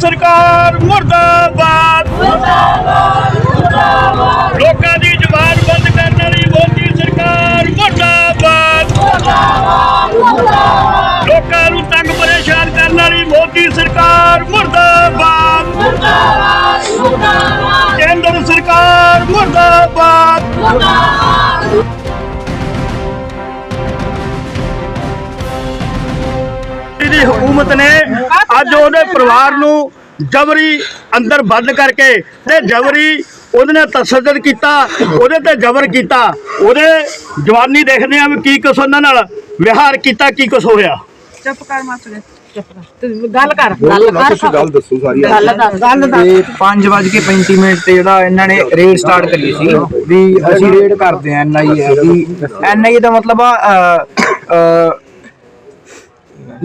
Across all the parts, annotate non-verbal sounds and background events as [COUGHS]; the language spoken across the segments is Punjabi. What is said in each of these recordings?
ਸਰਕਾਰ ਮੁਰਦਾਬਾਦ ਲੋਕਾਂ ਦੀ ਜ਼ੁਬਾਨ ਬੰਦ ਕਰਨ ਵਾਲੀ ਮੋਦੀ ਸਰਕਾਰ ਮੁਰਦਾਬਾਦ ਲੋਕਾਂ ਨੂੰ ਤੰਗ ਪਰੇਸ਼ਾਨ ਕਰਨ ਵਾਲੀ ਮੋਦੀ ਸਰਕਾਰ ਮੁਰਦਾਬਾਦ ਕੇਂਦਰ ਸਰਕਾਰ ਮੁਰਦਾਬਾਦ ਦੀ ਹਕੂਮਤ ਨੇ ਅੱਜ ਉਹਦੇ ਪਰਿਵਾਰ ਨੂੰ ਜਬਰੀ ਅੰਦਰ ਬੰਦ ਕਰਕੇ ਤੇ ਜਬਰੀ ਉਹਦੇ ਨੇ ਤਸੱਦਦ ਕੀਤਾ ਉਹਦੇ ਤੇ ਜ਼ਬਰ ਕੀਤਾ। ਉਹਦੇ ਜਵਾਨੀ ਦੇਖਦੇ ਆ ਵੀ ਕੀ ਕੁਛ ਉਹਨਾਂ ਨਾਲ ਵਿਹਾਰ ਕੀਤਾ ਕੀ ਕੁਛ ਹੋਇਆ। ਚੁੱਪ ਕਰ ਮਾਸਟਰ ਚੁੱਪ ਕਰ। ਤੂੰ ਗੱਲ ਕਰ ਗੱਲ ਕਰ। ਤੁਸੀਂ ਗੱਲ ਦੱਸੋ ਸਾਰੀ ਗੱਲ ਦੱਸ ਗੱਲ ਦੱਸ। ਤੇ 5:35 ਮਿੰਟ ਤੇ ਜਿਹੜਾ ਇਹਨਾਂ ਨੇ ਰੇਡ ਸਟਾਰਟ ਕਰੀ ਸੀ ਵੀ ਅਸੀਂ ਰੇਡ ਕਰਦੇ ਆ ਐਨਆਈਏ ਵੀ ਐਨਆਈਏ ਦਾ। ਮਤਲਬ ਆ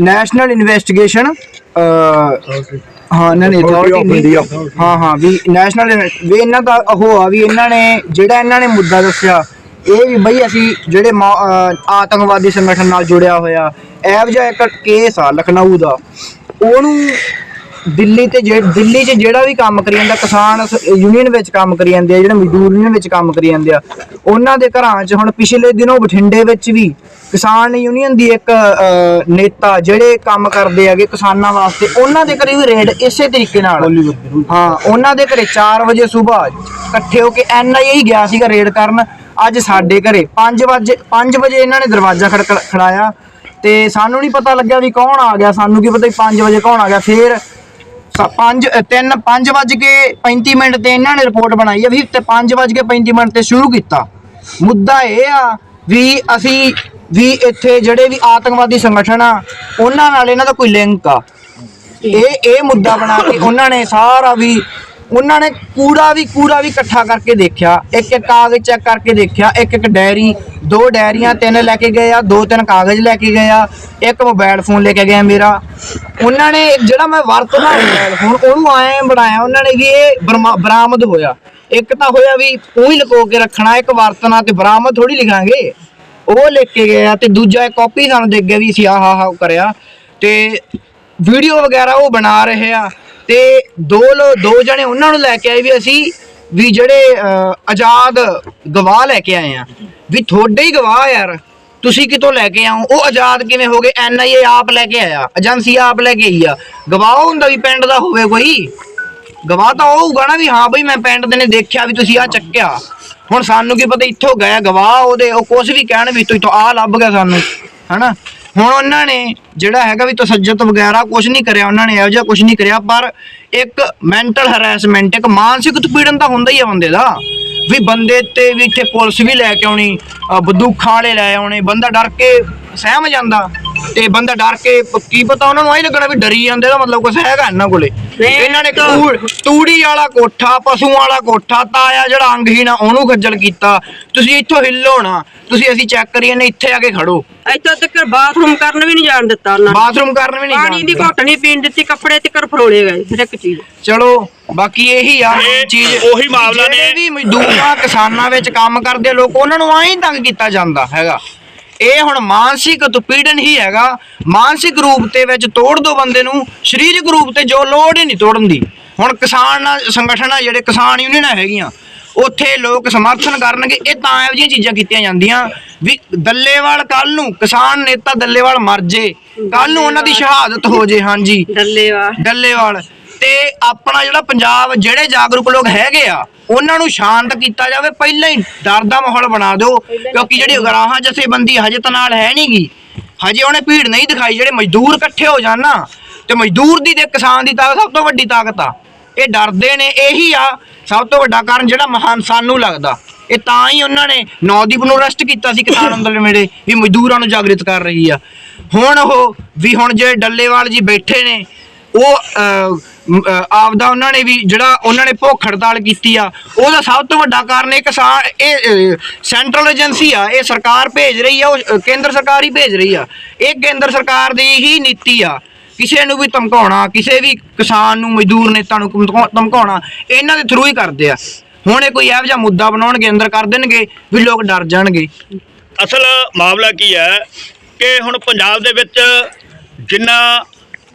ਨੈਸ਼ਨਲ ਇਨਵੈਸਟੀਗੇਸ਼ਨ ਹਾਂ ਇਹਨਾਂ ਨੇ Authority of India. ਹਾਂ ਹਾਂ ਵੀ ਨੈਸ਼ਨਲ ਵੀ ਇਹਨਾਂ ਦਾ ਉਹ ਆ ਵੀ ਇਹਨਾਂ ਨੇ ਜਿਹੜਾ ਇਹਨਾਂ ਨੇ ਮੁੱਦਾ ਦੱਸਿਆ ਇਹ ਵੀ ਬਈ ਅਸੀਂ ਜਿਹੜੇ ਮਾ- ਅਹ ਆਤੰਕਵਾਦੀ ਸੰਗਠਨ ਨਾਲ ਜੁੜਿਆ ਹੋਇਆ ਐਵ ਜਿਹਾ ਇੱਕ ਕੇਸ ਆ ਲਖਨਊ ਦਾ ਉਹਨੂੰ ਦਿੱਲੀ ਤੇ ਜੇ ਦਿੱਲੀ 'ਚ ਜਿਹੜਾ ਵੀ ਕੰਮ ਕਰੀ ਜਾਂਦਾ ਕਿਸਾਨ ਯੂਨੀਅਨ ਵਿੱਚ ਕੰਮ ਕਰੀ ਜਾਂਦੇ ਆ ਜਿਹੜੇ ਮਜ਼ਦੂਰ ਯੂਨੀਅਨ ਵਿੱਚ ਕੰਮ ਕਰੀ ਜਾਂਦੇ ਆ ਉਹਨਾਂ ਦੇ ਘਰਾਂ 'ਚ ਹੁਣ ਪਿਛਲੇ ਦਿਨੋਂ ਬਠਿੰਡੇ ਵਿੱਚ ਵੀ ਕਿਸਾਨ ਯੂਨੀਅਨ ਦੀ ਇੱਕ ਨੇਤਾ ਜਿਹੜੇ ਕੰਮ ਕਰਦੇ ਹੈਗੇ ਕਿਸਾਨਾਂ ਵਾਸਤੇ ਉਹਨਾਂ ਦੇ ਘਰੇ ਵੀ ਰੇਡ ਇਸੇ ਤਰੀਕੇ ਨਾਲ। ਹਾਂ ਉਹਨਾਂ ਦੇ ਘਰੇ 4 ਵਜੇ ਸਵੇਰ ਇਕੱਠੇ ਹੋ ਕੇ ਐਨਆਈਏ ਗਿਆ ਸੀਗਾ ਰੇਡ ਕਰਨ ਅੱਜ ਸਾਡੇ ਘਰੇ। 5 ਵਜੇ 5 ਵਜੇ ਇਹਨਾਂ ਨੇ ਦਰਵਾਜ਼ਾ ਖੜਕ ਖੜਾਇਆ ਤੇ ਸਾਨੂੰ ਨਹੀਂ ਪਤਾ ਲੱਗਿਆ ਵੀ ਕੌਣ ਆ ਗਿਆ ਸਾਨੂੰ ਕੀ ਪਤਾ 5 ਵਜੇ ਕੌਣ ਆ ਗਿਆ ਫੇਰ ਸ- ਪੰਜ ਅ, ਤਿੰਨ 5 ਵੱਜ ਕੇ 35 ਮਿੰਟ ਤੇ ਇਹਨਾਂ ਨੇ ਰਿਪੋਰਟ ਬਣਾਈ ਹੈ ਵੀ ਤੇ 5 ਵੱਜ ਕੇ 35 ਮਿੰਟ ਤੇ ਸ਼ੁਰੂ ਕੀਤਾ। ਮੁੱਦਾ ਇਹ ਆ ਵੀ ਅਸੀਂ ਵੀ ਇੱਥੇ ਜਿਹੜੇ ਵੀ ਆਤੰਕਵਾਦੀ ਸੰਗਠਨ ਆ ਉਹਨਾਂ ਨਾਲ ਇਹਨਾਂ ਦਾ ਕੋਈ ਲਿੰਕ ਆ। ਇਹ ਇਹ ਮੁੱਦਾ ਬਣਾ ਕੇ ਉਹਨਾਂ ਨੇ ਸਾਰਾ ਵੀ ਉਹਨਾਂ ਨੇ ਕੂੜਾ ਵੀ ਕੂੜਾ ਵੀ ਇਕੱਠਾ ਕਰਕੇ ਦੇਖਿਆ। ਇੱਕ ਇੱਕ ਕਾਗਜ਼ ਚੈੱਕ ਕਰਕੇ ਦੇਖਿਆ। ਇੱਕ ਇੱਕ ਡਾਇਰੀ, ਦੋ ਡਾਇਰੀਆਂ, ਤਿੰਨ ਲੈ ਕੇ ਗਏ ਆ, ਦੋ ਤਿੰਨ ਕਾਗਜ਼ ਲੈ ਕੇ ਗਏ ਆ, ਇੱਕ ਮੋਬਾਈਲ ਫੋਨ ਲੈ ਕੇ ਗਏ ਮੇਰਾ। ਉਹਨਾਂ ਨੇ ਜਿਹੜਾ ਮੈਂ ਵਰਤਦਾ ਮੋਬਾਈਲ ਫੋਨ, ਉਹਨੂੰ ਐਂ ਬਣਾਇਆ, ਉਹਨਾਂ ਨੇ ਵੀ ਇਹ ਬਰਮਾ- ਬਰਾਮਦ ਹੋਇਆ। ਇੱਕ ਤਾਂ ਹੋਇਆ ਵੀ ਉਹੀ ਲੁਕੋ ਕੇ ਰੱਖਣਾ, ਇੱਕ ਵਰਤਣਾ ਤੇ ਬਰਾਮਦ ਥੋੜੀ ਲਿਖਾਂਗੇ। ਉਹ ਲਿਖ ਕੇ ਗਏ ਆ ਤੇ ਦੂਜਾ ਇੱਕ ਕਾਪੀ ਸਾਨੂੰ ਦੇ ਗਿਆ ਵੀ ਅਸੀਂ ਆਹ ਆਹ ਕਰਿਆ। ਤੇ ਵੀਡੀਓ ਵਗੈਰਾ ਉਹ ਬਣਾ ਰਹੇ ਆ। ਤੇ ਦੋ ਲੋ ਦੋ ਜਣੇ ਉਹਨਾਂ ਨੂੰ ਲੈ ਕੇ ਆਏ ਵੀ ਅਸੀਂ ਵੀ ਜਿਹੜੇ ਆਜ਼ਾਦ ਗਵਾਹ ਲੈ ਕੇ ਆਏ ਆ। ਵੀ ਤੁਹਾਡੇ ਹੀ ਗਵਾਹ ਯਾਰ। ਤੁਸੀਂ ਕਿਤੋਂ ਲੈ ਕੇ ਆਓ? ਉਹ ਆਜ਼ਾਦ ਕਿਵੇਂ ਹੋ ਗਏ? ਐਨਆਈਏ ਆਪ ਲੈ ਕੇ ਆਇਆ। ਏਜੰਸੀ ਆਪ ਲੈ ਕੇ ਆਈ ਆ। ਗਵਾਹ ਹੁੰਦਾ ਵੀ ਪਿੰਡ ਦਾ ਹੋਵੇ ਕੋਈ। ਗਵਾਹ ਤਾਂ ਉਹ ਹੋਊਗਾ ਨਾ ਵੀ ਹਾਂ ਬਈ ਮੈਂ ਪਿੰਡ ਦੇ ਨੇ ਦੇਖਿਆ ਵੀ ਤੁਸੀਂ ਆ ਚੱਕਿਆ। ਹੁਣ ਸਾਨੂੰ ਕੀ ਪਤਾ ਇੱਥੋਂ ਗਿਆ ਗਵਾਹ ਉਹਦੇ, ਉਹ ਕੁਝ ਵੀ ਕਹਿਣ ਵੀ ਤੂੰ ਆ ਲੱਭ ਗਿਆ ਸਾਨੂੰ। ਹਨਾ? ਹੁਣ ਉਹਨਾਂ ਨੇ ਜਿਹੜਾ ਹੈਗਾ ਵੀ ਤਸੱਜਤ ਵਗੈਰਾ ਕੁਝ ਨਹੀਂ ਕਰਿਆ, ਉਹਨਾਂ ਨੇ ਇਹੋ ਜਿਹਾ ਕੁਝ ਨਹੀਂ ਕਰਿਆ, ਪਰ ਇੱਕ ਮੈਂਟਲ ਹਰੈਸਮੈਂਟ ਇੱਕ ਮਾਨਸਿਕ ਉਤਪੀੜਨ ਤਾਂ ਹੁੰਦਾ ਹੀ ਆ ਬੰਦੇ ਦਾ। ਵੀ ਬੰਦੇ ਤੇ ਵੀ ਇੱਥੇ ਪੁਲਿਸ ਵੀ ਲੈ ਕੇ ਆਉਣੀ ਬੰਦੂਕਾਂ ਵਾਲੇ ਲੈ ਆਉਣੇ, ਬੰਦਾ ਡਰ ਕੇ ਸਹਿਮ ਜਾਂਦਾ। ਤੇ ਬੰਦਾ ਡਰ ਕੇ ਕੀ ਪਤਾ ਉਹਨਾਂ ਨੂੰ ਆਈ ਲੱਗਣਾ ਵੀ ਡਰੀ ਜਾਂਦੇ ਦਾ ਮਤਲਬ ਕੁਝ ਹੈਗਾ ਇਹਨਾਂ ਕੋਲੇ। ਇਹਨਾਂ ਨੇ ਤੂੜੀ ਵਾਲਾ ਕੋਠਾ ਪਸ਼ੂ ਵਾਲਾ ਕੋਠਾ ਤਾਇਆ ਜਿਹੜਾ ਅੰਗਹੀਣ ਆ ਉਹਨੂੰ ਖੱਜਲ ਕੀਤਾ। ਤੁਸੀਂ ਇੱਥੋਂ ਹਿੱਲੋ ਨਾ ਤੁਸੀਂ ਅਸੀਂ ਚੈੱਕ ਕਰੀਏ ਨੇ ਇੱਥੇ ਆ ਕੇ ਖੜੋ। ਇੱਥੋਂ ਤੱਕ ਬਾਥਰੂਮ ਕਰਨ ਵੀ ਨਹੀਂ ਜਾਣ ਦਿੱਤਾ ਉਹਨਾਂ ਨੇ। ਬਾਥਰੂਮ ਕਰਨ ਵੀ ਨਹੀਂ ਪਾਣੀ ਦੀ ਜਾਣਦੇ। ਘੁੱਟ ਨਹੀਂ ਪੀਣ ਦਿੱਤੀ ਕੱਪੜੇ ਤੇ ਫਰੋਲੇ ਗਏ ਹਰ ਇੱਕ ਚੀਜ਼। ਚਲੋ ਬਾਕੀ ਇਹੀ ਆ ਇਹ ਚੀਜ਼। ਉਹੀ ਮਾਮਲਾ ਨੇ- ਜਿਹੜੇ ਵੀ ਮਜ਼ਦੂਰਾਂ ਕਿਸਾਨਾਂ ਵਿੱਚ ਕੰਮ ਕਰਦੇ ਲੋਕ ਉਹਨਾਂ ਨੂੰ ਐਂ ਤੰਗ ਕੀਤਾ ਜਾਂਦਾ ਹੈਗਾ। ਇਹ ਹੁਣ ਮਾਨਸਿਕ ਉਤਪੀੜਨ ਹੀ ਹੈਗਾ। ਮਾਨਸਿਕ ਰੂਪ ਤੇ ਵਿੱਚ ਤੋੜ ਦੋ ਬੰਦੇ ਨੂੰ ਸਰੀਰਕ ਰੂਪ ਤੇ ਜੋ ਲੋੜ ਹੀ ਨਹੀਂ ਤੋੜਨ ਦੀ। ਹੁਣ ਕਿਸਾਨ ਸੰਗਠਨ ਆ ਜਿਹੜੇ ਕਿਸਾਨ ਯੂਨੀਅਨਾਂ ਹੈਗੀਆਂ ਉੱਥੇ ਲੋਕ ਸਮਰਥਨ ਕਰਨਗੇ ਇਹ ਤਾਂ ਇਹੋ ਜਿਹੀਆਂ ਚੀਜ਼ਾਂ ਕੀਤੀਆਂ ਜਾਂਦੀਆਂ ਵੀ ਦੱਲੇਵਾਲ ਕੱਲ ਨੂੰ ਕਿਸਾਨ ਨੇਤਾ ਦੱਲੇਵਾਲ ਮਰ ਜੇ ਕੱਲ ਨੂੰ ਉਹਨਾਂ ਦੀ ਸ਼ਹਾਦਤ ਹੋ ਜੇ ਹਾਂਜੀ। ਡੱਲੇਵਾ ਡੱਲੇਵਾਲ ਤੇ ਆਪਣਾ ਜਿਹੜਾ ਪੰਜਾਬ ਜਿਹੜੇ ਜਾਗਰੂਕ ਲੋਕ ਹੈਗੇ ਆ ਉਹਨਾਂ ਨੂੰ ਸ਼ਾਂਤ ਕੀਤਾ ਜਾਵੇ। ਪਹਿਲਾਂ ਹੀ ਡਰ ਦਾ ਮਾਹੌਲ ਬਣਾ ਦਿਓ ਕਿਉਂਕਿ ਜਿਹੜੀ ਉਗਰਾਹਾਂ ਜਥੇਬੰਦੀ ਹਜੇ ਤਾਂ ਨਾਲ ਹੈ ਨਹੀਂਗੀ ਹਜੇ ਉਹਨੇ ਭੀੜ ਨਹੀਂ ਦਿਖਾਈ ਜਿਹੜੇ ਮਜ਼ਦੂਰ ਇਕੱਠੇ ਹੋ ਜਾਣ ਤੇ ਮਜ਼ਦੂਰ ਦੀ ਤੇ ਕਿਸਾਨ ਦੀ ਤਾਕਤ ਸਭ ਤੋਂ ਵੱਡੀ ਤਾਕਤ ਆ। ਇਹ ਡਰਦੇ ਨੇ ਇਹੀ ਆ ਸਭ ਤੋਂ ਵੱਡਾ ਕਾਰਨ ਜਿਹੜਾ ਮਹਾਨ ਸਾਨੂੰ ਲੱਗਦਾ। ਇਹ ਤਾਂ ਹੀ ਉਹਨਾਂ ਨੇ ਨੌਦੀਪ ਨੂੰ ਅਰੈਸਟ ਕੀਤਾ ਸੀ ਕਿਸਾਨ [COUGHS] ਅੰਦੋਲਨ ਵੇਲੇ ਵੀ ਮਜ਼ਦੂਰਾਂ ਨੂੰ ਜਾਗਰਿਤ ਕਰ ਰਹੀ ਆ। ਹੁਣ ਉਹ ਵੀ ਹੁਣ ਜਿਹੜੇ ਡੱਲੇਵਾਲ ਜੀ ਬੈਠੇ ਨੇ ਉਹ ਆਪਦਾ ਉਹਨਾਂ ਨੇ ਵੀ ਜਿਹੜਾ ਉਹਨਾਂ ਨੇ ਭੁੱਖ ਹੜਤਾਲ ਕੀਤੀ ਆ, ਉਹਦਾ ਸਭ ਤੋਂ ਵੱਡਾ ਕਾਰਨ ਇਹ ਕਿਸਾਨ ਇਹ ਸੈਂਟਰਲ ਏਜੰਸੀ ਆ, ਇਹ ਸਰਕਾਰ ਭੇਜ ਰਹੀ ਆ, ਉਹ ਕੇਂਦਰ ਸਰਕਾਰ ਹੀ ਭੇਜ ਰਹੀ ਆ। ਇਹ ਕੇਂਦਰ ਸਰਕਾਰ ਦੀ ਹੀ ਨੀਤੀ ਆ, ਕਿਸੇ ਨੂੰ ਵੀ ਧਮਕਾਉਣਾ, ਕਿਸੇ ਵੀ ਕਿਸਾਨ ਨੂੰ, ਮਜ਼ਦੂਰ ਨੇਤਾ ਨੂੰ ਧਮਕਾ- ਧਮਕਾਉਣਾ, ਇਹਨਾਂ ਦੇ ਥਰੂ ਹੀ ਕਰਦੇ ਆ। ਹੁਣ ਇਹ ਕੋਈ ਇਹੋ ਜਿਹਾ ਮੁੱਦਾ ਬਣਾਉਣਗੇ, ਅੰਦਰ ਕਰ ਦੇਣਗੇ, ਵੀ ਲੋਕ ਡਰ ਜਾਣਗੇ। ਅਸਲ ਮਾਮਲਾ ਕੀ ਹੈ ਕਿ ਹੁਣ ਪੰਜਾਬ ਦੇ ਵਿੱਚ ਜਿੰਨਾ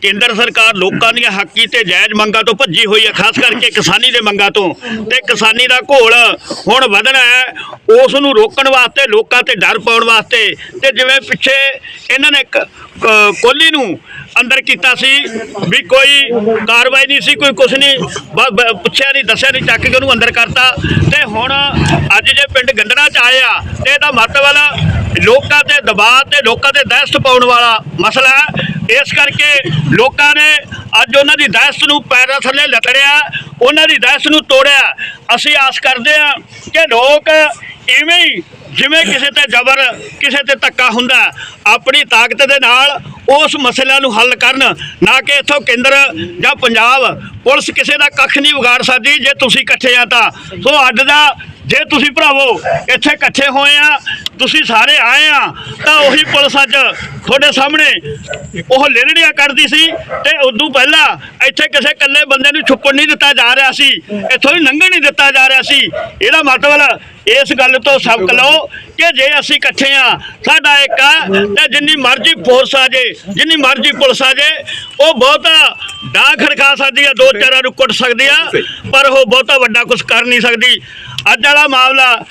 ਕੇਂਦਰ ਸਰਕਾਰ ਲੋਕਾਂ ਦੀਆਂ ਹੱਕੀ ਤੇ ਜਾਇਜ਼ ਮੰਗਾਂ ਤੋਂ ਭੱਜੀ ਹੋਈ ਹੈ ਖਾਸ ਕਰਕੇ ਕਿਸਾਨੀ ਦੇ ਮੰਗਾਂ ਤੋਂ। ਤੇ ਕਿਸਾਨੀ ਦਾ ਘੋਲ ਹੁਣ ਵਧਣਾ ਹੈ ਉਸ ਨੂੰ ਰੋਕਣ ਵਾਸਤੇ ਲੋਕਾਂ ਤੇ ਡਰ ਪਾਉਣ ਵਾਸਤੇ। ਤੇ ਜਿਵੇਂ ਪਿੱਛੇ ਇਹਨਾਂ ਨੇ ਇੱਕ ਅ, ਨੂੰ ਅੰਦਰ ਕੀਤਾ ਸੀ ਵੀ ਕੋਈ ਕਾਰਵਾਈ ਨਹੀਂ ਸੀ ਕੋਈ ਕੁਛ ਨਹੀਂ ਪੁੱਛਿਆ ਨਹੀਂ ਦੱਸਿਆ ਨਹੀਂ ਚੱਕ ਕੇ ਉਹਨੂੰ ਅੰਦਰ ਕਰਤਾ। ਤੇ ਹੁਣ ਅੱਜ ਜੇ ਪਿੰਡ ਗੰਦੜਾ ਚ ਆਏ ਆ ਤੇ ਇਹਦਾ ਮਤਲਬ ਲੋਕਾਂ ਤੇ ਦਬਾਅ ਤੇ ਲੋਕਾਂ ਤੇ ਦਹਿਸ਼ਤ ਪਾਉਣ ਵਾਲਾ ਮਸਲਾ ਹੈ। ਇਸ ਕਰਕੇ ਲੋਕਾਂ ਨੇ ਅੱਜ ਉਹਨਾਂ ਦੀ ਦਹਿਸ਼ਤ ਨੂੰ ਪੈਰਾਂ ਥੱਲੇ ਲਤੜਿਆ, ਉਹਨਾਂ ਦੀ ਦਹਿਸ਼ਤ ਨੂੰ ਤੋੜਿਆ। ਅਸੀਂ ਆਸ ਕਰਦੇ ਹਾਂ ਕਿ ਲੋਕ ਇਵੇਂ ਹੀ, ਜਿਵੇਂ ਕਿਸੇ ਤੇ ਜ਼ਬਰ, ਕਿਸੇ ਤੇ ਧੱਕਾ ਹੁੰਦਾ, ਆਪਣੀ ਤਾਕਤ ਦੇ ਨਾਲ ਉਸ ਮਸਲਿਆਂ ਨੂੰ ਹੱਲ ਕਰਨ, ਨਾ ਕਿ ਇਥੋਂ ਕੇਂਦਰ ਜਾਂ ਪੰਜਾਬ ਪੁਲਿਸ ਕਿਸੇ ਦਾ ਕੱਖ ਨਹੀਂ ਵਿਗਾੜ ਸਕਦੀ, ਜੇ ਤੁਸੀਂ ਇਕੱਠੇ ਆ ਤਾਂ। ਸੋ ਅੱਡ ਦਾ ਜੇ ਤੁਸੀਂ ਭਰਾਵੋ ਇੱਥੇ ਇਕੱਠੇ ਹੋਏ ਆ, ਤੁਸੀਂ ਸਾਰੇ ਆਏ ਆ, ਤਾਂ ਉਹੀ ਪੁਲਿਸ ਅੱਜ ਤੁਹਾਡੇ ਸਾਹਮਣੇ ਉਹ ਲੇਲੜੀਆਂ ਕਰਦੀ ਸੀ ਤੇ ਉਦੋਂ ਪਹਿਲਾਂ ਇੱਥੇ ਕਿਸੇ ਇਕੱਲੇ ਬੰਦੇ ਨੂੰ ਛੁੱਪਣ ਨਹੀਂ ਦਿੱਤਾ ਜਾ ਰਿਹਾ ਸੀ, ਇੱਥੋਂ ਹੀ ਲੰਘਣ ਨਹੀਂ ਦਿੱਤਾ ਜਾ ਰਿਹਾ ਸੀ। ਇਹਦਾ ਮਤਲਬ ਇਸ ਗੱਲ ਤੋਂ ਸਬਕ ਲਓ ਕਿ ਜੇ ਅਸੀਂ ਇਕੱਠੇ ਆ, ਸਾਡਾ ਇੱਕ ਆ, ਤੇ ਜਿੰਨੀ ਮਰਜ਼ੀ ਫੋਰਸ ਆ ਜੇ, ਜਿੰਨੀ ਮਰਜ਼ੀ ਪੁਲਿਸ ਆ ਜੇ, ਉਹ ਬਹੁਤਾ ਡਾਂ ਖੜਕਾ ਸਕਦੀ ਆ, ਦੋ ਚਾਰਾਂ ਨੂੰ ਕੁੱਟ ਸਕਦੀ ਆ, ਪਰ ਉਹ ਬਹੁਤਾ ਵੱਡਾ ਕੁਝ ਕਰ ਨਹੀਂ ਸਕਦੀ। ਅੱਜ ਵਾਲਾ ਮਾਮਲਾ,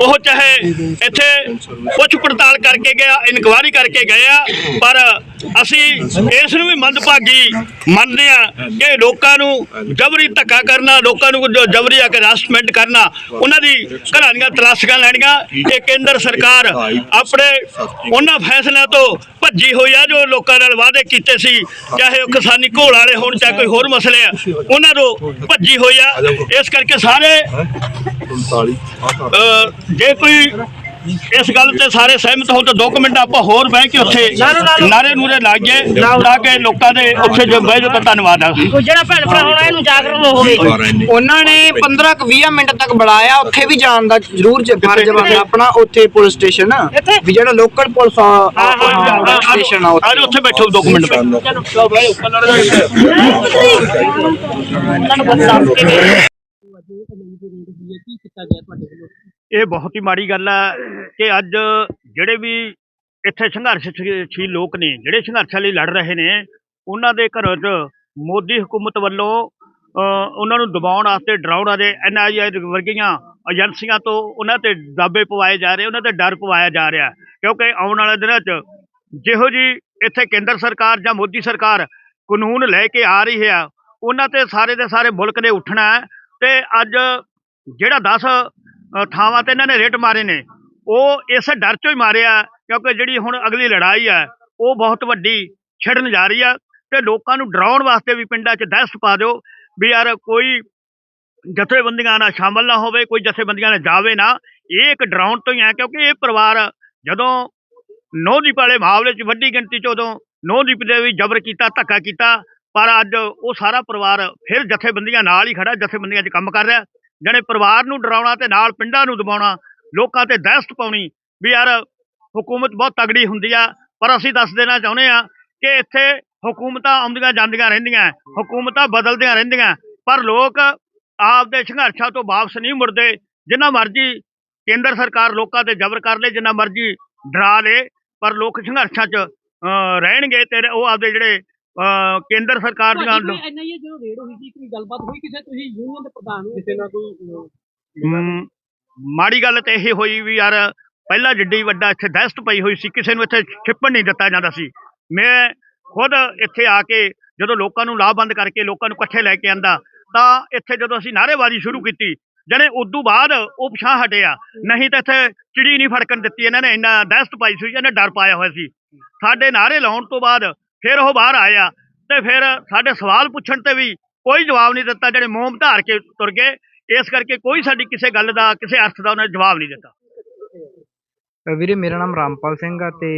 ਉਹ ਚਾਹੇ ਇੱਥੇ ਪੁੱਛ ਪੜਤਾਲ ਕਰਕੇ ਗਿਆ ਇਨਕੁਆਇਰੀ ਕਰਕੇ ਗਏ ਆ, ਪਰ ਅਸੀਂ ਇਸ ਨੂੰ ਵੀ ਮੰਦਭਾਗੀ ਮੰਨਦੇ ਆ ਕਿ ਲੋਕਾਂ ਨੂੰ ਜਬਰੀ ਧੱਕਾ ਕਰਨਾ, ਲੋਕਾਂ ਨੂੰ ਜੋ ਜਬਰੀ ਆ ਕੇ ਹਰਾਸਮੈਂਟ ਕਰਨਾ, ਉਹਨਾਂ ਦੀ ਘਰਾਂ ਦੀਆਂ ਤਲਾਸ਼ੀਆਂ ਲੈਣੀਆਂ, ਇਹ ਕੇਂਦਰ ਸਰਕਾਰ ਆਪਣੇ ਉਹਨਾਂ ਫੈਸਲਿਆਂ ਤੋਂ ਭੱਜੀ ਹੋਈ ਆ, ਜੋ ਲੋਕਾਂ ਨਾਲ ਵਾਅਦੇ ਕੀਤੇ ਸੀ, ਚਾਹੇ ਉਹ ਕਿਸਾਨੀ ਘੋਲ ਵਾਲੇ ਹੋਣ, ਚਾਹੇ ਕੋਈ ਹੋਰ ਮਸਲੇ ਆ, ਉਹਨਾਂ ਤੋਂ ਭੱਜੀ ਹੋਈ ਆ। ਇਸ ਕਰਕੇ ਸਾਰੇ ਅ, ਜੇ ਕੋਈ ਇਸ ਗੱਲ ਤੇ ਸਾਰੇ ਸਹਿਮਤ ਹੋ ਤਾਂ ਦੋ ਕੁ ਮਿੰਟ ਆਪਾਂ ਹੋਰ ਬਹਿ ਕੇ ਉੱਥੇ ਨਾਰੇ ਨੂਰੇ। ਲਾਈਏ ਤਾਂ ਕਿ ਲੋਕਾਂ ਦੇ ਉੱਥੇ ਜੋ ਬਹਿ ਤਾਂ ਧੰਨਵਾਦ ਆ। ਕੋਈ ਜਿਹੜਾ ਭੈਣ ਭਰਾ ਹੋਣਾ ਇਹਨੂੰ ਜਾਗਰੂਕ ਹੋਵੇ ਉਹਨਾਂ ਨੇ 15 ਕੁ 20 ਮਿੰਟ ਤੱਕ ਬੁਲਾਇਆ ਉੱਥੇ ਵੀ ਜਾਣ ਦਾ ਜ਼ਰੂਰ ਜ- ਫਰਜ਼ ਬਣਦਾ ਆਪਣਾ ਉੱਥੇ ਪੁਲਿਸ ਸਟੇਸ਼ਨ? ਵੀ ਜਿਹੜਾ ਲੋਕਲ ਪੁਲਿਸ ਆ। ਸਟੇਸ਼ਨ ਆ ਆ ਉੱਥੇ। ਉੱਥੇ ਬੈਠੋ ਦੋ ਕੁ ਮਿੰਟ ਇਹ ਬਹੁਤ ਹੀ ਮਾੜੀ ਗੱਲ ਹੈ ਕਿ ਅੱਜ ਜਿਹੜੇ ਵੀ ਇੱਥੇ ਸੰਘਰਸ਼ਸ਼ੀਲ ਲੋਕ ਨੇ, ਜਿਹੜੇ ਸੰਘਰਸ਼ਾਂ ਲਈ ਲੜ ਰਹੇ ਨੇ, ਉਹਨਾਂ ਦੇ ਘਰਾਂ 'ਚ ਮੋਦੀ ਹਕੂਮਤ ਵੱਲੋਂ ਉਹਨਾਂ ਨੂੰ ਦਬਾਉਣ ਵਾਸਤੇ, ਡਰਾਉਣ ਵਾਲੇ ਐਨਆਈਏ ਵਰਗੀਆਂ ਏਜੰਸੀਆਂ ਤੋਂ ਉਹਨਾਂ ਤੇ ਦਾਅਵੇ ਪਵਾਏ ਜਾ ਰਹੇ, ਉਹਨਾਂ ਤੇ ਡਰ ਪਵਾਇਆ ਜਾ ਰਿਹਾ। ਕਿਉਂਕਿ ਆਉਣ ਵਾਲੇ ਦਿਨਾਂ 'ਚ ਜਿਹੋ ਜੀ ਇੱਥੇ ਕੇਂਦਰ ਸਰਕਾਰ ਜਾਂ ਮੋਦੀ ਸਰਕਾਰ ਕਾਨੂੰਨ ਲੈ ਕੇ ਆ ਰਹੀ ਹੈ, ਉਹਨਾਂ ਤੇ ਸਾਰੇ ਦੇ ਸਾਰੇ ਮੁਲਕ ਨੇ ਉੱਠਣਾ ਹੈ ਤੇ ਅੱਜ ਜਿਹੜਾ 10 ਥਾਵਾਂ ਤੇ ਇਹਨਾਂ ਨੇ ਰੇਟ ਮਾਰੇ ਨੇ, ਉਹ ਇਸ ਡਰ ਚੋਂ ਹੀ ਮਾਰਿਆ ਕਿਉਂਕਿ ਜਿਹੜੀ ਹੁਣ ਅਗਲੀ ਲੜਾਈ ਹੈ ਉਹ ਬਹੁਤ ਵੱਡੀ ਛਿੜਨ ਜਾ ਰਹੀ ਆ ਤੇ ਲੋਕਾਂ ਨੂੰ ਡਰਾਉਣ ਵਾਸਤੇ ਵੀ ਪਿੰਡਾਂ 'ਚ ਦਹਿਸ਼ਤ ਪਾ ਦਿਓ ਵੀ ਯਾਰ ਕੋਈ ਜਥੇਬੰਦੀਆਂ ਨਾਲ ਸ਼ਾਮਲ ਨਾ ਹੋਵੇ, ਕੋਈ ਜਥੇਬੰਦੀਆਂ ਨਾਲ ਜਾਵੇ ਨਾ, ਇਹ ਇੱਕ ਡਰਾਉਣ ਤੋਂ ਹੀ ਹੈ ਕਿਉਂਕਿ ਇਹ ਪਰਿਵਾਰ ਜਦੋਂ ਨੌਦੀਪ ਵਾਲੇ ਮਾਮਲੇ 'ਚ ਵੱਡੀ ਗਿਣਤੀ 'ਚ ਉਦੋਂ ਨੌਦੀਪ ਦੇ ਵੀ ਜ਼ਬਰ ਕੀਤਾ, ਧੱਕਾ ਕੀਤਾ, ਪਰ ਅੱਜ ਉਹ ਸਾਰਾ ਪਰਿਵਾਰ ਫਿਰ ਜਥੇਬੰਦੀਆਂ ਨਾਲ ਹੀ ਖੜਾ, ਜਥੇਬੰਦੀਆਂ 'ਚ ਕੰਮ ਕਰ ਰਿਹਾ। ਜਿਹੜੇ ਪਰਿਵਾਰ ਨੂੰ ਡਰਾਉਣਾ ਤੇ ਨਾਲ ਪਿੰਡਾਂ ਨੂੰ ਦਬਾਉਣਾ, ਲੋਕਾਂ ਤੇ ਦਹਿਸ਼ਤ ਪਾਉਣੀ, ਵੀ ਯਾਰ ਹਕੂਮਤ ਬਹੁਤ ਤਗੜੀ ਹੁੰਦੀ ਆ, ਪਰ ਅਸੀਂ ਦੱਸ ਦੇਣਾ ਚਾਹੁੰਦੇ ਆ ਕਿ ਇੱਥੇ ਹਕੂਮਤਾਂ ਆਉਂਦੀਆਂ ਜਾਂਦੀਆਂ ਰਹਿੰਦੀਆਂ, ਹਕੂਮਤਾਂ ਬਦਲਦੀਆਂ ਰਹਿੰਦੀਆਂ, ਪਰ ਲੋਕ ਆਪਦੇ ਸੰਘਰਸ਼ਾਂ ਤੋਂ ਵਾਪਸ ਨਹੀਂ ਮੁੜਦੇ, ਜਿੰਨਾ ਮਰਜ਼ੀ ਕੇਂਦਰ ਸਰਕਾਰ ਲੋਕਾਂ ਤੇ ਜ਼ਬਰ ਕਰ ਲੇ, ਜਿੰਨਾ ਮਰਜ਼ੀ ਡਰਾ ਲੇ, ਪਰ ਲੋਕ ਸੰਘਰਸ਼ਾਂ 'ਚ ਰਹਿਣਗੇ ਤੇ ਉਹ ਆਪਦੇ ਜਿਹੜੇ ਕੇਂਦਰ ਸਰਕਾਰ ਦੀਆਂ ਐਨਆਈਏ ਜਦੋਂ ਰੇਡ ਹੋਈ ਸੀ ਕੋਈ ਗੱਲਬਾਤ ਹੋਈ ਕਿਸੇ ਤੁਸੀਂ ਯੂਨੀਅਨ ਦੇ ਪ੍ਰਧਾਨ ਹੋ ਕਿਸੇ ਨਾਲ ਕੋਈ ਮਾੜੀ ਗੱਲ ਤੇ ਇਹ ਹੋਈ ਵੀ ਯਾਰ ਪਹਿਲਾਂ ਜਿੱਡੀ ਵੱਡਾ ਇੱਥੇ ਦਹਿਸ਼ਤ ਪਈ ਹੋਈ ਸੀ ਕਿਸੇ ਨੂੰ ਇੱਥੇ ਛਿਪਣ ਨਹੀਂ ਦਿੱਤਾ ਜਾਂਦਾ ਸੀ। ਮੈਂ ਖੁਦ ਇੱਥੇ ਆ ਕੇ ਜਦੋਂ ਲੋਕਾਂ ਨੂੰ ਲਾਭਬੰਦ ਕਰਕੇ ਲੋਕਾਂ ਨੂੰ ਇਕੱਠੇ ਲੈ ਕੇ ਆਂਦਾ ਤਾਂ ਇੱਥੇ ਜਦੋਂ ਅਸੀਂ ਨਾਅਰੇਬਾਜ਼ੀ ਸ਼ੁਰੂ ਕੀਤੀ ਜਣੇ ਉਦੋਂ ਬਾਅਦ ਉਹ ਪਿਛਾਂ ਹਟਿਆ ਨਹੀਂ ਤਾਂ ਇੱਥੇ ਚਿੜੀ ਨਹੀਂ ਫੜਕਣ ਦਿੱਤੀ ਇਹਨਾਂ ਨੇ ਇੰਨਾ ਦਹਿਸ਼ਤ ਪਾਈ ਸੀ ਇਹਨੇ ਡਰ ਪਾਇਆ ਹੋਇਆ ਸੀ। ਸਾਡੇ ਨਾਅਰੇ ਲਾਉਣ ਤੋਂ ਬਾਅਦ ਫਿਰ ਉਹ ਬਾਹਰ ਆਇਆ ਤੇ ਫਿਰ ਸਾਡੇ ਸਵਾਲ ਪੁੱਛਣ ਤੇ ਵੀ ਕੋਈ ਜਵਾਬ ਨਹੀਂ ਦਿੱਤਾ, ਜਿਹੜੇ ਮੋਮ ਧਾਰ ਕੇ ਤੁਰ ਗਏ, ਇਸ ਕਰਕੇ ਕੋਈ ਸਾਡੀ ਕਿਸੇ ਗੱਲ ਦਾ, ਕਿਸੇ ਅਰਥ ਦਾ ਉਹਨੇ ਜਵਾਬ ਨਹੀਂ ਦਿੱਤਾ। ਵੀਰੇ, ਮੇਰਾ ਨਾਮ ਰਾਮਪਾਲ ਸਿੰਘ ਆ ਤੇ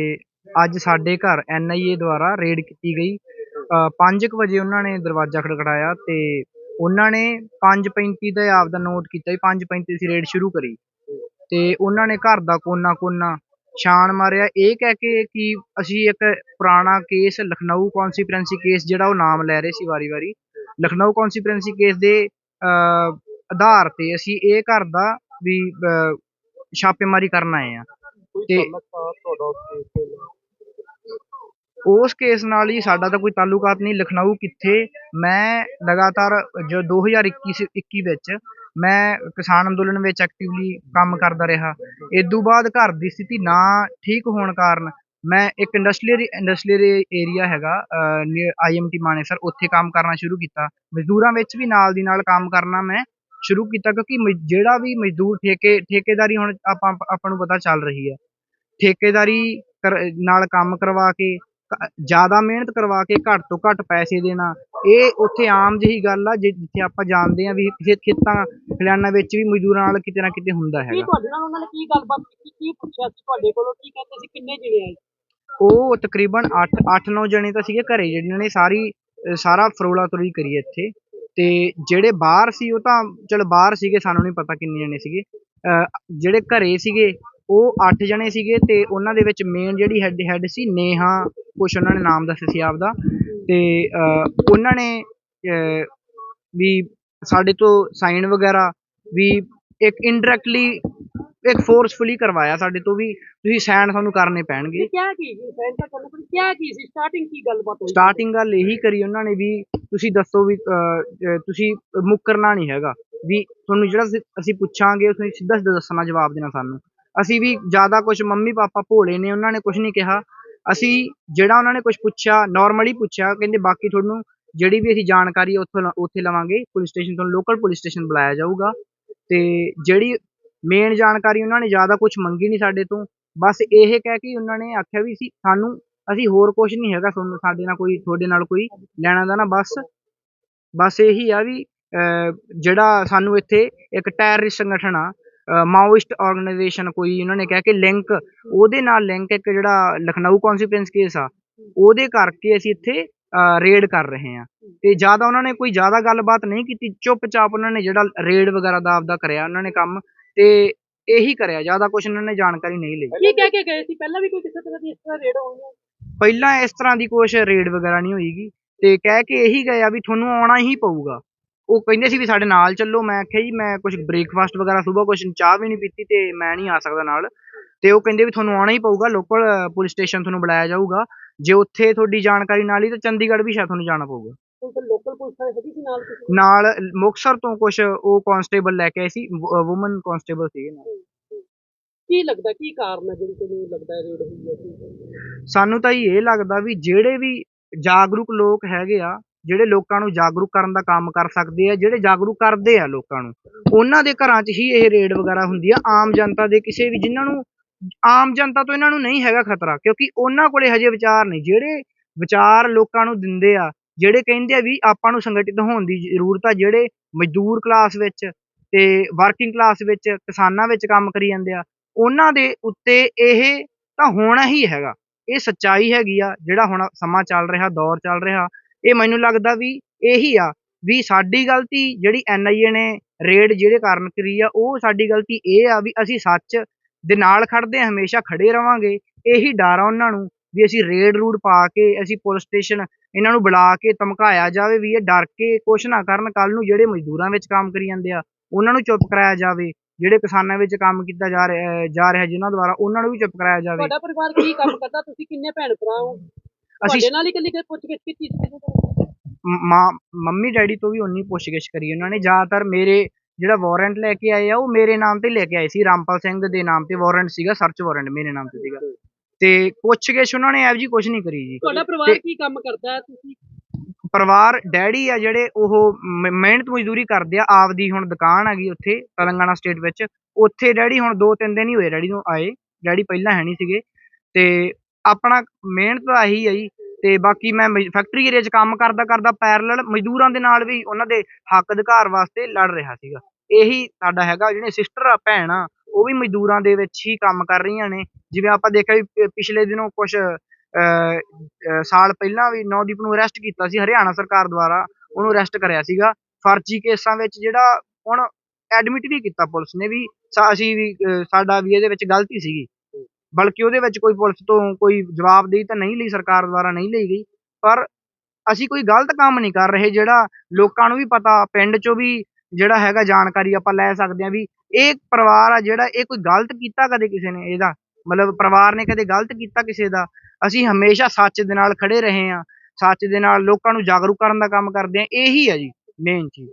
ਅੱਜ ਸਾਡੇ ਘਰ ਐਨਆਈਏ ਦੁਆਰਾ ਰੇਡ ਕੀਤੀ ਗਈ। 5:00 ਵਜੇ ਉਹਨਾਂ ਨੇ ਦਰਵਾਜ਼ਾ ਖੜਖੜਾਇਆ ਤੇ ਉਹਨਾਂ ਨੇ 5:35 ਦਾ ਆਪਦਾ ਨੋਟ ਕੀਤਾ ਜੀ 5:35 ਸੀ ਰੇਡ ਸ਼ੁਰੂ ਕਰੀ। ਤੇ ਉਹਨਾਂ ਨੇ ਘਰ ਦਾ ਕੋਨਾ ਕੋਨਾ ਛਾਣ ਮਾਰਿਆ। ਇਹ ਕਹਿ ਕੇ ਕਿ ਅਸੀਂ ਇੱਕ ਪੁਰਾਣਾ ਕੇਸ ਲਖਨਊ ਕੌਂਸਪੀਰੈਂਸੀ ਕੇਸ ਜਿਹੜਾ ਉਹ ਨਾਮ ਲੈ ਰਹੇ ਸੀ ਵਾਰੀ-ਵਾਰੀ ਲਖਨਊ ਕੌਂਸਪੀਰੈਂਸੀ ਕੇਸ ਦੇ ਆਧਾਰ ਤੇ ਅਸੀਂ ਇਹ ਘਰ ਦਾ ਵੀ ਛਾਪੇਮਾਰੀ ਕਰਨ ਆਏ ਆ ਤੇ ਉਸ ਕੇਸ ਨਾਲ? ਹੀ ਸਾਡਾ ਤਾਂ ਕੋਈ ਤਾਲੁਕਾਤ ਨਹੀਂ। ਲਖਨਊ ਕਿੱਥੇ? ਮੈਂ ਲਗਾਤਾਰ ਜੋ 2021 ਸ- 21 ਵਿੱਚ ਮੈਂ ਕਿਸਾਨ ਅੰਦੋਲਨ ਵਿੱਚ ਐਕਟਿਵਲੀ ਕੰਮ ਕਰਦਾ ਰਿਹਾ। ਤੋਂ ਬਾਅਦ ਘਰ ਦੀ ਸਥਿਤੀ ਨਾ ਠੀਕ ਹੋਣ ਕਾਰਨ ਮੈਂ ਇੱਕ ਇੰਡਸਟਰੀਅਲ ਇੰਡਸਟਰੀਅਲ ਏਰੀਆ ਹੈਗਾ ਆਈਐਮਟੀ ਮਾਨੇਸਰ ਉੱਥੇ ਕੰਮ ਕਰਨਾ ਸ਼ੁਰੂ ਕੀਤਾ। ਮਜ਼ਦੂਰਾਂ ਵਿੱਚ ਵੀ ਨਾਲ ਦੀ ਨਾਲ ਕੰਮ ਕਰਨਾ ਮੈਂ ਸ਼ੁਰੂ ਕੀਤਾ ਕਿਉਂਕਿ ਮਜ਼- ਜਿਹੜਾ ਵੀ ਮਜ਼ਦੂਰ ਠੇਕੇ, ਠੇਕੇਦਾਰੀ ਹੁਣ ਆਪਾਂ ਆਪਾਂ ਨੂੰ ਪਤਾ ਚੱਲ ਰਹੀ ਹੈ। ਠੇਕੇਦਾਰੀ ਕਰ- ਨਾਲ ਕੰਮ ਕਰਵਾ ਕੇ, ਜ਼ਿਆਦਾ ਮਿਹਨਤ ਕਰਵਾ ਕੇ ਘੱਟ ਤੋਂ ਘੱਟ ਪੈਸੇ ਦੇਣਾ ਇਹ ਉੱਥੇ ਆਮ ਜਿਹੀ ਗੱਲ ਆ ਜਿ- ਜਿੱਥੇ ਆਪਾਂ ਜਾਣਦੇ ਆ ਵੀ ਕਿਸੇ ਖੇਤਾਂ ਖਲਿਆਣਾ ਵਿੱਚ ਵੀ ਮਜ਼ਦੂਰਾਂ ਨਾਲ ਕਿਤੇ ਨਾ ਕਿਤੇ ਹੁੰਦਾ ਕੀ ਹੈਗਾ। ਤੁਹਾਡੇ ਨਾਲ ਉਹਨਾਂ ਨੇ ਕੀ ਗੱਲਬਾਤ ਕੀਤੀ? ਕੀ ਪੁੱਛਿਆ ਸੀ ਤੁਹਾਡੇ ਕੋਲੋਂ? ਕੀ ਕਹਿੰਦੇ ਸੀ? ਕਿੰਨੇ ਜਣੇ ਆਏ? ਉਹ ਤਕਰੀਬਨ 8 8-9 ਜਣੇ ਤਾਂ ਸੀਗੇ ਘਰੇ ਜਿਹਨਾਂ ਨੇ ਸਾਰੀ ਸਾਰਾ ਫਰੋਲਾ ਤੁਰੀ ਕਰੀ ਇੱਥੇ। ਤੇ ਜਿਹੜੇ ਬਾਹਰ ਸੀ ਉਹ ਤਾਂ ਚਲ ਬਾਹਰ ਸੀਗੇ ਸਾਨੂੰ ਨਹੀਂ ਪਤਾ ਕਿੰਨੇ ਜਣੇ ਸੀਗੇ। ਅਹ ਜਿਹੜੇ ਘਰੇ ਸੀਗੇ ਉਹ 8 ਜਣੇ ਸੀਗੇ ਤੇ ਉਹਨਾਂ ਦੇ ਵਿੱਚ ਮੇਨ ਜਿਹੜੀ ਹੈਡ ਹੈਡ ਸੀ ਨੇਹਾ ਕੁਛ ਉਹਨਾਂ ਨੇ ਨਾਮ ਦੱਸਿਆ ਸੀ ਆਪਦਾ। ਤੇ ਉਹਨਾਂ ਨੇ ਵੀ ਸਾਡੇ ਤੋਂ ਸਾਈਨ ਵਗੈਰਾ ਵੀ ਇੱਕ ਇਨਡਾਇਰੈਕਟਲੀ ਇੱਕ ਫੋਰਸਫੁਲੀ ਕਰਵਾਇਆ ਸਾਡੇ ਤੋਂ ਵੀ ਤੁਸੀਂ ਸਾਈਨ ਤੁਹਾਨੂੰ ਕਰਨੇ ਪੈਣਗੇ। ਕੀ ਸੀ? ਫੈਨ ਤਾਂ ਤੁਹਾਨੂੰ ਕਿਆ ਕੀ ਸੀ? ਸਟਾਰਟਿੰਗ ਕੀ ਗੱਲਬਾਤ ਹੋਈ? ਸਟਾਰਟਿੰਗ ਗੱਲ ਇਹੀ ਕਰੀ ਉਹਨਾਂ ਨੇ ਵੀ ਤੁਸੀਂ ਦੱਸੋ ਵੀ ਤੁਸੀਂ ਮੁੱਕਰਨਾ ਨਹੀਂ ਹੈਗਾ। ਵੀ ਤੁਹਾਨੂੰ ਜਿਹੜਾ ਅਸੀਂ- ਅਸੀਂ ਪੁੱਛਾਂਗੇ ਤੁਸੀਂ ਸਿੱਧਾ ਸਿੱਧਾ ਦੱਸਣਾ ਜਵਾਬ ਦੇਣਾ ਸਾਨੂੰ। ਅਸੀਂ ਵੀ ਜ਼ਿਆਦਾ ਕੁਝ ਮੰਮੀ ਪਾਪਾ ਭੋਲੇ ਨੇ, ਉਹਨਾਂ ਨੇ ਕੁਝ ਨਹੀਂ ਕਿਹਾ। ਅਸੀਂ ਜਿਹੜਾ ਉਹਨਾਂ ਨੇ ਕੁਝ ਪੁੱਛਿਆ ਨਾਰਮਲੀ ਪੁੱਛਿਆ, ਕਹਿੰਦੇ ਬਾਕੀ ਤੁਹਾਨੂੰ ਜਿਹੜੀ ਵੀ ਅਸੀਂ ਜਾਣਕਾਰੀ ਹੈ ਉੱਥੋਂ ਲ- ਉੱਥੇ ਲਵਾਂਗੇ ਪੁਲਿਸ ਸਟੇਸ਼ਨ ਤੋਂ ਲੋਕਲ ਪੁਲਿਸ ਸਟੇਸ਼ਨ ਬੁਲਾਇਆ ਜਾਊਗਾ। ਤੇ ਜਿਹੜੀ ਮੇਨ ਜਾਣਕਾਰੀ ਉਹਨਾਂ ਨੇ ਜ਼ਿਆਦਾ ਕੁਝ ਮੰਗੀ ਨਹੀਂ ਸਾਡੇ ਤੋਂ, ਬਸ ਇਹ ਕਹਿ ਕੇ ਉਹਨਾਂ ਨੇ ਆਖਿਆ ਵੀ ਸੀ ਸਾਨੂੰ, ਅਸੀਂ ਹੋਰ ਕੁਝ ਨਹੀਂ ਹੈਗਾ ਤੁਹਾਨੂੰ, ਸਾਡੇ ਨਾਲ ਕੋਈ, ਤੁਹਾਡੇ ਨਾਲ ਕੋਈ ਲੈਣਾ ਦਾ ਨਾ ਬਸ ਬਸ ਇਹੀ ਆ ਵੀ ਜਿਹੜਾ ਸਾਨੂੰ ਇੱਥੇ ਇੱਕ ਟੈਰਰਿਸਟ ਸੰਗਠਨ ਆ ਮਾਓਇਸਟ ਆਰਗੇਨਾਈਜੇਸ਼ਨ ਕੋਈ ਉਹਨਾਂ ਨੇ ਕਹਿ ਕੇ ਲਿੰਕ ਉਹਦੇ ਨਾਲ ਲਿੰਕ ਇੱਕ ਜਿਹੜਾ ਲਖਨਊ ਕੌਨਸੀਕੁਐਂਸ ਕੇਸ ਆ ਉਹਦੇ ਕਰਕੇ ਅਸੀਂ ਇੱਥੇ ਰੇਡ ਕਰ ਰਹੇ ਹਾਂ। ਤੇ ਜ਼ਿਆਦਾ ਉਹਨਾਂ ਨੇ ਕੋਈ ਜ਼ਿਆਦਾ ਗੱਲਬਾਤ ਨਹੀਂ ਕੀਤੀ ਚੁੱਪਚਾਪ ਉਹਨਾਂ ਨੇ ਜਿਹੜਾ ਰੇਡ ਵਗੈਰਾ ਦਾ ਆਪਦਾ ਕਰਿਆ ਉਹਨਾਂ ਨੇ ਕੰਮ ਤੇ ਇਹੀ ਕਰਿਆ ਜ਼ਿਆਦਾ ਕੁਝ ਉਹਨਾਂ ਨੇ ਜਾਣਕਾਰੀ ਨਹੀਂ ਲਈ। ਕੀ ਕਹਿ ਕੇ ਗਏ ਸੀ? ਪਹਿਲਾਂ ਵੀ ਕੋਈ ਕਿਸੇ ਤਰ੍ਹਾਂ ਦੀ ਇਸ ਤਰ੍ਹਾਂ ਰੇਡ ਹੋਈ ਹੈ ਪਹਿਲਾਂ ਇਸ ਤਰ੍ਹਾਂ ਦੀ ਕੁਛ ਰੇਡ ਵਗੈਰਾ ਨਹੀਂ ਹੋਈਗੀ ਤੇ ਕਹਿ ਕੇ ਇਹੀ ਗਏ ਆ ਵੀ ਤੁਹਾਨੂੰ ਆਉਣਾ ਹੀ ਪਊਗਾ। ਉਹ ਕਹਿੰਦੇ ਸੀ ਵੀ ਸਾਡੇ ਨਾਲ ਚੱਲੋ ਮੈਂ ਆਖਿਆ ਜੀ ਮੈਂ ਕੁਝ ਬ੍ਰੇਕਫਾਸਟ ਵਗੈਰਾ ਸਵੇਰ ਕੁਝ ਚਾਹ ਵੀ ਨਹੀਂ ਪੀਤੀ ਤੇ ਮੈਂ ਨਹੀਂ ਆ ਸਕਦਾ ਨਾਲ। ਤੇ ਉਹ ਕਹਿੰਦੇ ਵੀ ਤੁਹਾਨੂੰ ਆਉਣਾ ਹੀ ਪਊਗਾ ਲੋਕਲ ਪੁਲਿਸ ਸਟੇਸ਼ਨ ਤੁਹਾਨੂੰ ਬੁਲਾਇਆ ਜਾਊਗਾ। ਜੇ ਉੱਥੇ ਤੁਹਾਡੀ ਜਾਣਕਾਰੀ ਨਾਲ ਹੀ ਤਾਂ ਚੰਡੀਗੜ੍ਹ ਵੀ ਸ਼ਾਇਦ ਤੁਹਾਨੂੰ ਜਾਣਾ ਪਊਗਾ। ਕੋਈ ਤਾਂ ਲੋਕਲ ਪੁਲਿਸ ਵਾਲੇ ਹੈਗੀ ਸੀ ਨਾਲ ਨਾਲ ਤੋਂ ਕੁਝ ਉਹ ਕਾਂਸਟੇਬਲ ਲੈ ਕੇ ਆਏ ਸੀ ਔਮਨ ਕਾਂਸਟੇਬਲ ਸੀਗੇ ਨਾਲ। ਕੀ ਲੱਗਦਾ ਕੀ ਕਾਰਨ ਹੈ ਜਿਹੜੀ ਤੁਹਾਨੂੰ ਲੱਗਦਾ ਰੇਡ ਹੋਈ ਹੈ ਸਾਨੂੰ ਤਾਂ ਇਹ ਲੱਗਦਾ ਵੀ ਜਿਹੜੇ ਵੀ ਜਾਗਰੂਕ ਲੋਕ ਹੈਗੇ ਆ ਜਿਹੜੇ ਲੋਕਾਂ ਨੂੰ ਜਾਗਰੂਕ ਕਰਨ ਦਾ ਕੰਮ ਕਰ ਸਕਦੇ ਆ, ਜਿਹੜੇ ਜਾਗਰੂਕ ਕਰਦੇ ਆ ਲੋਕਾਂ ਨੂੰ, ਉਹਨਾਂ ਦੇ ਘਰਾਂ 'ਚ ਹੀ ਇਹ ਰੇਡ ਵਗੈਰਾ ਹੁੰਦੀ ਆ, ਆਮ ਜਨਤਾ ਦੇ ਕਿਸੇ ਵੀ ਜਿਨ੍ਹਾਂ ਨੂੰ, ਆਮ ਜਨਤਾ ਤੋਂ ਇਹਨਾਂ ਨੂੰ ਨਹੀਂ ਹੈਗਾ ਖਤਰਾ, ਕਿਉਂਕਿ ਉਹਨਾਂ ਕੋਲੇ ਹਜੇ ਵਿਚਾਰ ਨਹੀਂ, ਜਿਹੜੇ ਵਿਚਾਰ ਲੋਕਾਂ ਨੂੰ ਦਿੰਦੇ ਆ, ਜਿਹੜੇ ਕਹਿੰਦੇ ਆ ਵੀ ਆਪਾਂ ਨੂੰ ਸੰਗਠਿਤ ਹੋਣ ਦੀ ਜ਼ਰੂਰਤ ਆ, ਜਿਹੜੇ ਮਜ਼ਦੂਰ ਕਲਾਸ ਵਿੱਚ ਤੇ ਵਰਕਿੰਗ ਕਲਾਸ ਵਿੱਚ ਕਿਸਾਨਾਂ ਵਿੱਚ ਕੰਮ ਕਰੀ ਜਾਂਦੇ ਆ, ਉਹਨਾਂ ਦੇ ਉੱਤੇ ਇਹ ਤਾਂ ਹੋਣਾ ਹੀ ਹੈਗਾ, ਇਹ ਸੱਚਾਈ ਹੈਗੀ ਆ, ਜਿਹੜਾ ਹੁਣ ਸਮਾਂ ਚੱਲ ਰਿਹਾ, ਦੌਰ ਚੱਲ ਰਿਹਾ ਇਹ ਮੈਨੂੰ ਲੱਗਦਾ ਵੀ ਇਹੀ ਆ, ਵੀ ਸਾਡੀ ਗਲਤੀ ਜਿਹੜੀ ਐਨਆਈਏ ਨੇ ਰੇਡ ਜਿਹੜੇ ਕਾਰਨ ਕਰੀ ਆ, ਉਹ ਸਾਡੀ ਗਲਤੀ ਇਹ ਆ ਵੀ ਅਸੀਂ ਸੱਚ ਦੇ ਨਾਲ ਖੜਦੇ ਆ ਹਮੇਸ਼ਾ ਖੜੇ ਰਵਾਂਗੇ। ਇਹੀ ਡਰ ਆ ਉਹਨਾਂ ਨੂੰ ਵੀ ਅਸੀਂ ਰੇਡ ਰੂਡ ਪਾ ਕੇ, ਅਸੀਂ ਪੁਲਿਸ ਸਟੇਸ਼ਨ ਇਹਨਾਂ ਨੂੰ ਬੁਲਾ ਕੇ ਧਮਕਾਇਆ ਜਾਵੇ ਵੀ ਇਹ ਡਰ ਕੇ ਕੁਛ ਨਾ ਕਰਨ ਕੱਲ ਨੂੰ ਜਿਹੜੇ ਮਜ਼ਦੂਰਾਂ ਵਿੱਚ ਕੰਮ ਕਰੀ ਜਾਂਦੇ ਆ, ਉਹਨਾਂ ਨੂੰ ਚੁੱਪ ਕਰਾਇਆ ਜਾਵੇ। ਜਿਹੜੇ ਕਿਸਾਨਾਂ ਵਿੱਚ ਕੰਮ ਕੀਤਾ ਜਾ ਰਿਹਾ ਜਾ ਰਿਹਾ ਜਿਨ੍ਹਾਂ ਦੁਆਰਾ, ਉਹਨਾਂ ਨੂੰ ਵੀ ਚੁੱਪ ਕਰਾਇਆ ਜਾਵੇ। ਤੁਹਾਡਾ ਪਰਿਵਾਰ ਕੀ ਕੰਮ ਕਰਦਾ? ਤੁਸੀਂ ਕਿੰਨੇ ਭੈਣ ਭਰਾ ਹੋ? ਅਸੀਂ ਤੁਹਾਡੇ ਨਾਲ ਹੀ ਇਕੱਲੀ ਪੁੱਛ ਗਿੱਛ ਕੀਤੀ ਸੀ ਕਿਸੇ ਤੋਂ? ਮ- ਮਾਂ ਮੰਮੀ ਡੈਡੀ ਤੋਂ ਵੀ ਉਨੀ ਪੁੱਛਗਿੱਛ ਕਰੀ ਉਹਨਾਂ ਨੇ। ਜ਼ਿਆਦਾਤਰ ਮੇਰੇ ਜਿਹੜਾ ਵਾਰੰਟ ਲੈ ਕੇ ਆਏ ਆ ਉਹ ਮੇਰੇ ਨਾਮ ਤੇ ਲੈ ਕੇ ਆਏ ਸੀ। ਰਾਮਪਾਲ ਸਿੰਘ ਦੇ ਨਾਮ ਤੇ ਵਾਰੰਟ ਸੀਗਾ ਸਰਚ ਵਾਰੰਟ ਮੇਰੇ ਨਾਮ ਤੇ ਸੀਗਾ। ਤੇ ਪੁੱਛਗਿੱਛ ਉਹਨਾਂ ਨੇ ਐਵ ਜੀ ਕੁਝ ਨਹੀਂ ਕਰੀ ਜੀ। ਤੁਹਾਡਾ ਪਰਿਵਾਰ ਤੇ- ਕੀ ਕੰਮ ਕਰਦਾ ਹੈ ਤੁਸੀਂ? ਪਰਿਵਾਰ ਡੈਡੀ ਆ ਜਿਹੜੇ ਉਹ ਮ- ਮਿਹਨਤ ਮਜ਼ਦੂਰੀ ਕਰਦੇ ਆ। ਆਪਦੀ ਹੁਣ ਦੁਕਾਨ ਹੈਗੀ ਉੱਥੇ ਤੇਲੰਗਾਨਾ ਸਟੇਟ ਵਿੱਚ। ਉੱਥੇ ਡੈਡੀ ਹੁਣ ਦੋ ਤਿੰਨ ਦਿਨ ਹੀ ਹੋਏ ਡੈਡੀ ਨੂੰ ਆਏ। ਡੈਡੀ ਪਹਿਲਾਂ ਹੈ ਨਹੀਂ ਸੀਗੇ। ਤੇ ਆਪਣਾ ਮਿਹਨਤ ਤਾਂ ਇਹੀ ਹੈ ਜੀ। ਤੇ ਬਾਕੀ ਮੈਂ ਫੈਕਟਰੀ ਏਰੀਆ 'ਚ ਕੰਮ ਕਰਦਾ ਕਰਦਾ ਪੈਰਲਲ ਮਜ਼ਦੂਰਾਂ ਦੇ ਨਾਲ ਵੀ ਉਹਨਾਂ ਦੇ ਹੱਕ ਅਧਿਕਾਰ ਵਾਸਤੇ ਲੜ ਰਿਹਾ ਸੀਗਾ। ਇਹੀ ਸਾਡਾ ਹੈਗਾ ਜਿਹੜੇ ਸਿਸਟਰ ਆ, ਭੈਣ ਆ, ਉਹ ਵੀ ਮਜ਼ਦੂਰਾਂ ਦੇ ਵਿੱਚ ਹੀ ਕੰਮ ਕਰ ਰਹੀਆਂ ਨੇ। ਜਿਵੇਂ ਆਪਾਂ ਦੇਖਿਆ ਵੀ ਪਿਛਲੇ ਦਿਨੋਂ ਕੁਝ ਸਾਲ ਪਹਿਲਾਂ ਵੀ ਨੌਦੀਪ ਨੂੰ ਅਰੈਸਟ ਕੀਤਾ ਸੀ ਹਰਿਆਣਾ ਸਰਕਾਰ ਦੁਆਰਾ। ਉਹਨੂੰ ਅਰੈਸਟ ਕਰਿਆ ਸੀਗਾ। ਫਰਜ਼ੀ ਕੇਸਾਂ ਵਿੱਚ ਜਿਹੜਾ ਹੁਣ ਐਡਮਿਟ ਵੀ ਕੀਤਾ ਪੁਲਿਸ ਨੇ ਵੀ, ਸਾ- ਅਸੀਂ ਵੀ ਸਾਡਾ ਵੀ ਇਹਦੇ ਵਿੱਚ ਗਲਤੀ ਸੀਗੀ। ਬਲਕਿ ਉਹਦੇ ਵਿੱਚ ਕੋਈ ਪੁਲਿਸ ਤੋਂ ਕੋਈ ਜਵਾਬਦੇਹੀ ਤਾਂ ਨਹੀਂ ਲਈ, ਸਰਕਾਰ ਦੁਆਰਾ ਨਹੀਂ ਲਈ ਗਈ। ਪਰ ਅਸੀਂ ਕੋਈ ਗਲਤ ਕੰਮ ਨਹੀਂ ਕਰ ਰਹੇ ਜਿਹੜਾ ਲੋਕਾਂ ਨੂੰ ਵੀ ਪਤਾ, ਪਿੰਡ 'ਚੋਂ ਵੀ ਜਿਹੜਾ ਹੈਗਾ ਜਾਣਕਾਰੀ ਆਪਾਂ ਲੈ ਸਕਦੇ ਹਾਂ ਵੀ ਇਹ ਪਰਿਵਾਰ ਆ ਜਿਹੜਾ ਇਹ ਕੋਈ ਗਲਤ ਕੀਤਾ ਕਦੇ ਕਿਸੇ ਨੇ ਇਹਦਾ। ਮਤਲਬ ਪਰਿਵਾਰ ਨੇ ਕਦੇ ਗਲਤ ਕੀਤਾ ਕਿਸੇ ਦਾ। ਅਸੀਂ ਹਮੇਸ਼ਾ ਸੱਚ ਦੇ ਨਾਲ ਖੜੇ ਰਹੇ ਹਾਂ। ਸੱਚ ਦੇ ਨਾਲ ਲੋਕਾਂ ਨੂੰ ਜਾਗਰੂਕ ਕਰਨ ਦਾ ਕੰਮ ਕਰਦੇ ਹਾਂ। ਇਹੀ ਹੈ ਜੀ ਮੇਨ ਚੀਜ਼।